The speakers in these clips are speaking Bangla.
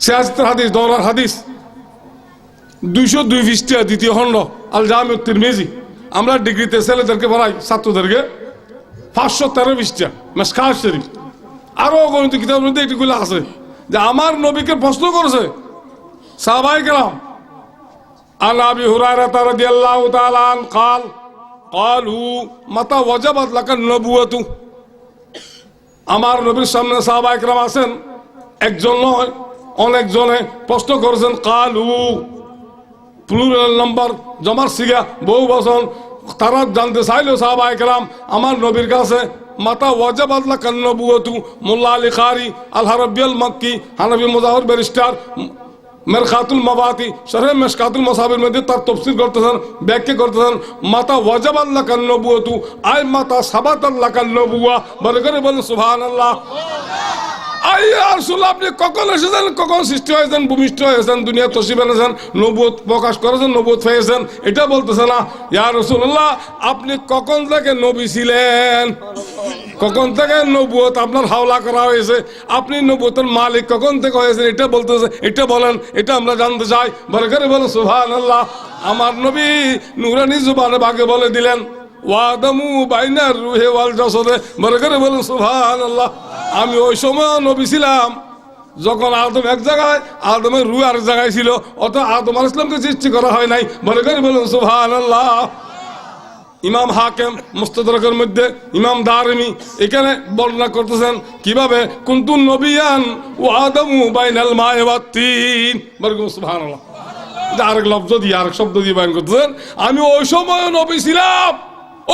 সিয়াসতের হাদিস দৌড়ার হাদিস দুইশো দুই পৃষ্ঠা দ্বিতীয় খণ্ড আল জামিউত তিরমিজি আমরা ডিগ্রিতে ছেলেদেরকে পড়াই ছাত্রদেরকে পাঁচশো তেরো পৃষ্ঠা মেসকার শরীফ আরো গণিত কিতাবের মধ্যে এটিগুলো আছে যে আমার নবীকে প্রশ্ন করেছে সাহাবাই গেলাম عن ابي هريره رضي الله تعالى عنه قال قالوا متى وجبت لك النبوة আমার নবীর সামনে সাহাবা একরাম আছেন একজন নয় অনেকজনে প্রশ্ন করেছেন, কালু প্লুরাল নাম্বার জমার সিগা বহু বছর তারা জানতে চাইলো সাহাবা একরাম, আমার নবীর কাছে, মাতা ওয়াজাব আল্লাহ কান্নবুয়তু মোল্লা আলী খারি আল্লাহ রব্বিয়াল মক্কি হানবি মুজাহর ব্যারিস্টার, মেরখাতুল মাবাতি শরহে মেশকাতুল মসাবির মধ্যে তার তফসির করতেছেন, ব্যাখ্যা করতেছেন, মাতা ওয়াজাব আল্লাহ কান্নবুয়তু আয় মাতা সাবাত আল্লাহ কান্নবুয়া বলে করে বলেন সুবহান আল্লাহ আপনি কখন এসেছেন? কখন সৃষ্টি হয়েছেন? ভূমিষ্ঠ হয়েছেন? দুনিয়া তসিব এনেছেন? নবুত প্রকাশ করেছেন? নবুত পেয়েছেন? এটা বলতেছে না। ইয়া রসুল্লাহ আপনি কখন থেকে নবী ছিলেন? কখন থেকে নবুয়ত আপনার হাওলা করা হয়েছে? আপনি নবুতের মালিক কখন থেকে হয়েছেন? এটা বলতেছে, এটা বলেন, এটা আমরা জানতে চাই। বলে করে সুভান আল্লাহ আমার নবী নুরানি জুবানে বাগে বলে দিলেন ওয়াদামু বাইনার রুহে ওয়াল জাসদে। বলেন সুভান আল্লাহ আমি ওই সময় নবী ছিলাম, যখন আদম এক জায়গায়, আদমের রু আর জায়গায় ছিল অত আদম আল ইসলামকে সৃষ্টি করা হয় নাই। বলে করে বলুন সুভান আল্লাহ ইমাম হাকেম, মুস্তদরকের মধ্যে, ইমাম দারমি, এখানে বর্ণনা করতেছেন, কীভাবে কুন্তু নবিয়ান ও আদমু বাইনাল মায়াবাতিন বরকম সুবহানাল্লাহ। আরেক লব্জ দিয়ে, আরেক শব্দ দিয়ে বয়ান করতেছেন। আমি ওই সময় নবী ছিলাম।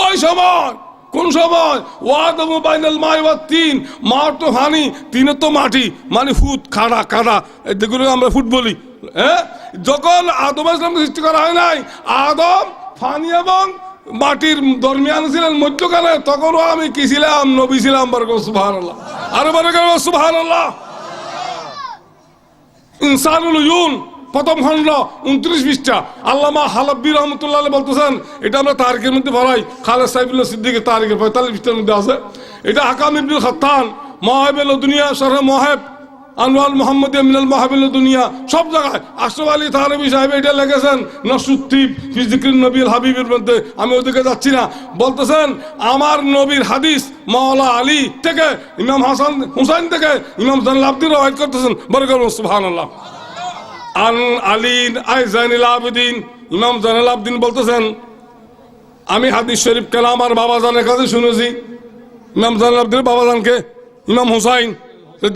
ওই সময়, কোন সময়? ওয়াদমু বাইনাল মায়াবাতিন মার তো হানি, তিনে তো মাটি মানে ফুট খাড়া কাদা যেগুলো আমরা ফুট বলি হ্যাঁ? যখন আদম ইসলামকে সৃষ্টি করা হয় নাই, আদম, ফানি এবং মাটির দরমিয়ান ছিলেন মধ্যখানে, তখনও আমি কি ছিলাম? নবী ছিলাম বরক আরও বরক সুবাহ ইনসানুল ইউন প্রথম খণ্ড উনত্রিশ পৃষ্ঠা আল্লামা হালাব্বি রহমতুল্লাহ বলতেছেন, এটা আমরা তারিখের মধ্যে ভরাই। খালেদ সাহেবুল্লাহ সিদ্দিকের তারিখের পঁয়তাল্লিশ পৃষ্ঠার মধ্যে আছে। এটা হাকাম ইবনুল খাত্তান মহাবেল দুনিয়া সরহে মহেব আনোয়ার মোহাম্মদ মিনাল মাহাবিল দুনিয়া, সব জায়গায়। আশরফ আলী তাহরবি সাহেব এটা লেগেছেন নসুদ্দীপ ফিজিকির নবীর হাবিবের মধ্যে আমি ওদিকে যাচ্ছি না। বলতেছেন, আমার নবীর হাদিস মাওলা আলী থেকে, ইমাম হাসান হুসাইন থেকে, ইমাম জানাল আব্দিন রাইট করতেছেন। বরগর সুবহান আল্লাহ আন আলীন আই জাইনুল আবেদিন, ইমাম জানাল আবদিন বলতেছেন, আমি হাদিস শরীফ কেন আমার বাবা জানের কাছে শুনেছি? ইমাম জানাল আবদিন বাবা জানকে ইমাম হুসাইন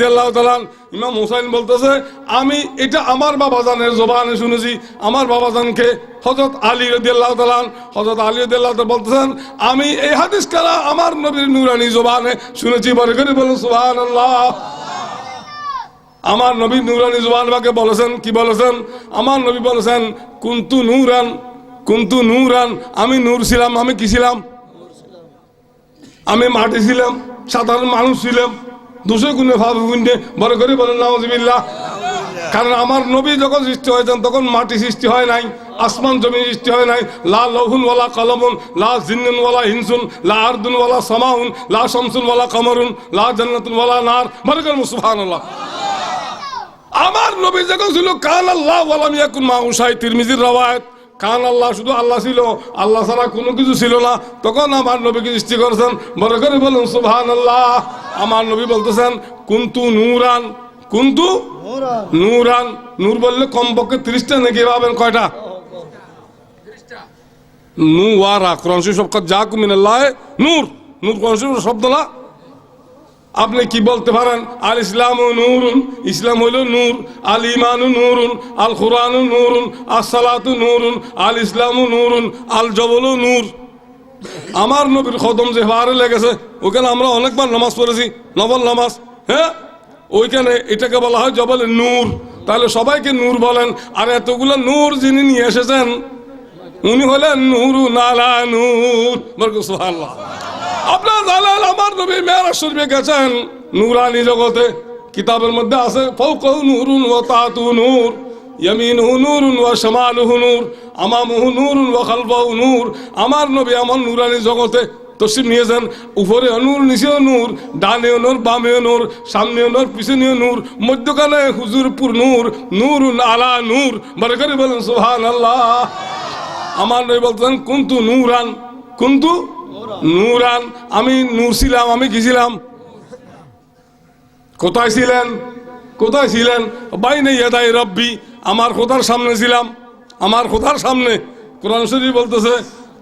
তাআলা ইমাম হুসাইন বলতেছে, আমি এটা আমার বাবা জানের জবানে শুনেছি, আমার বাবা জানকে হযরত আলী রাদিয়াল্লাহু তাআলা হযরত আলী রাদিয়াল্লাহু তাআলা বলতেছেন, আমি এই হাদিস কালা আমার নবীর নূরানি জবানে শুনেছি? বলে করে বলুন, সুবহানাল্লাহ। আমার নবী নুরানি জুবান বাকে বলেছেন, কি বলেছেন? আমার নবী বলেছেন, কুন্তু নূরান কুন্তু নূরান, আমি নূর ছিলাম, আমি কি ছিলাম? আমি মাটি ছিলাম, সাধারণ মানুষ ছিলাম। দুশো গুণে ভাবে গুণে বড় করে বলেন নামজিবিল্লাহ কারণ আমার নবী যখন সৃষ্টি হয়েছেন, তখন মাটি সৃষ্টি হয় নাই, আসমান জমি সৃষ্টি হয় নাই। লা লহুন ওয়ালা কলমুন, লা জিন্নুন ওয়ালা হিনসুন লা আরদুন ওয়ালা সামাউন, লা শামসুন ওয়ালা কমরুন, লা জান্নাতুন ওয়ালা নার। বড় করে সুবহানাল্লাহ। আমার নবী যখন ছিল, কান আল্লাহ ওয়ালাম ইয়াকুন মাউসাই তিরমিজির রওয়ায়াত, কান আল্লাহ শুধু আল্লাহ ছিল, আল্লাহ ছাড়া কোনো কিছু ছিল না তখন আমার নবীকে সৃষ্টি করেছেন বড় করে বলুন সুবহান আল্লাহ আমার নবী বলতেছেন, কুন্তু নূরান কুন্তু নূরান নূর বললে কমপক্ষে ত্রিশটা নাকি পাবেন, কয়টা? নু ওয়ারা কোরআন শরীফ যা কুমিনাল্লাহ নূর। নূর কোরআন শব্দ না? আপনি কি বলতে পারেন? আল ইসলাম নূরুন, ইসলাম হইল নূর। আল ইমানু নূরুন, আল নূরুন আল সালাতু নূরুন, আল ইসলামু নূরুন, আল জবলু নূর। আমার নবীর খদম যে বারে লেগেছে, ওখানে আমরা অনেকবার নামাজ পড়েছি, নবল নামাজ হ্যাঁ? ওইখানে এটাকে বলা হয় জবল নূর। তাহলে সবাইকে নূর বলেন, আর এতগুলো নূর যিনি নিয়ে এসেছেন, উনি হলেন নুরু নালা নূর। সুবহানাল্লাহ। আপনার জানেন আমার নবী, মেয়েরা শরীফে গেছেন। নুরানি জগতে কিতাবের মধ্যে আছে ফৌকৌ নুরুন ও তাতু নূর, ইয়ামিনহু নূরুন ওয়া শামালুহু নূর, আমামুহু নূরুন ওয়া খালফাহু নূর। আমার নবী আমার নুরানি জগতে তসিম নিয়েছেন উপরে নূর, নিচেও নূর, ডানেও নূর, বামেও নূর, সামনেও নূর, পিছনেও নূর, মধ্যখানে হুজুরপুর নূর নূর আলা নূর। বারে করে বলেন সোহান আল্লাহ আমার নবী বলতেন কুন্তু নূরান? কুন্তু নূরান, আমি নূর ছিলাম, আমি কি কোথায় ছিলেন? কোথায় ছিলেন? বাইনে ইয়াদাই রব্বি, আমার খোদার সামনে ছিলাম। আমার খোদার সামনে। কোরআন শরীফ বলতেছে,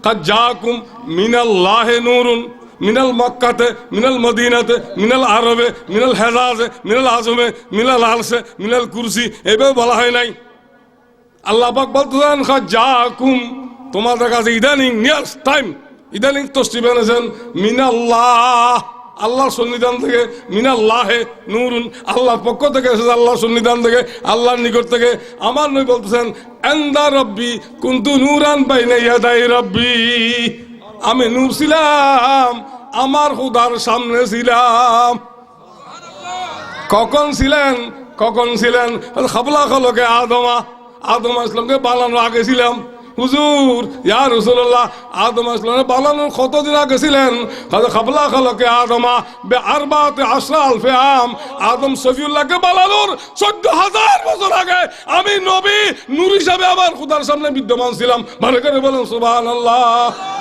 কাদ জাকুম মিনাল্লাহে নূরুন, মিনাল মক্কাতে, মিনাল মদিনাতে, মিনাল আরবে, মিনাল হেজাজে, মিনাল আজমে, মিনাল আলসে মিনাল কুরসি। এভাবে বলা হয় নাই। আল্লাহ পাক বলতেছেন, কাদ জাকুম তোমাদের কাছে ইদানিং নিয়ার্স টাইম ইদানিং তস্তি বেনেছেন মিনাল্লাহ। আল্লাহর সন্নিধান থেকে, মিনাল্লাহে নুরুন। আল্লাহর পক্ষ থেকে এসেছে আল্লাহর সন্নিধান থেকে, আল্লাহর নিকট থেকে। আমার নই বলতেছেন এন্দা রব্বি কুন্তু নুরান বাইনে ইয়াদাই রব্বি। আমি নূর ছিলাম, আমার খুদার সামনে ছিলাম। কখন ছিলেন? কখন ছিলেন? খাবলা খলকে আদমা। আদমা ইসলামকে বানানোর আগে ছিলাম। হুজুর, ইয়া রসুল্লাহ আদম আসলাম বানানোর কতদিন আগে ছিলেন? খাবলা খালকে আদমা বে আরবাতে আশরা আলফে আম আদম সফিউল্লাহকে বালানোর চোদ্দ হাজার বছর আগে আমি নবী, নূর হিসাবে আবার খুদার সামনে বিদ্যমান ছিলাম। ভালো করে বলেন, সুবহানাল্লাহ।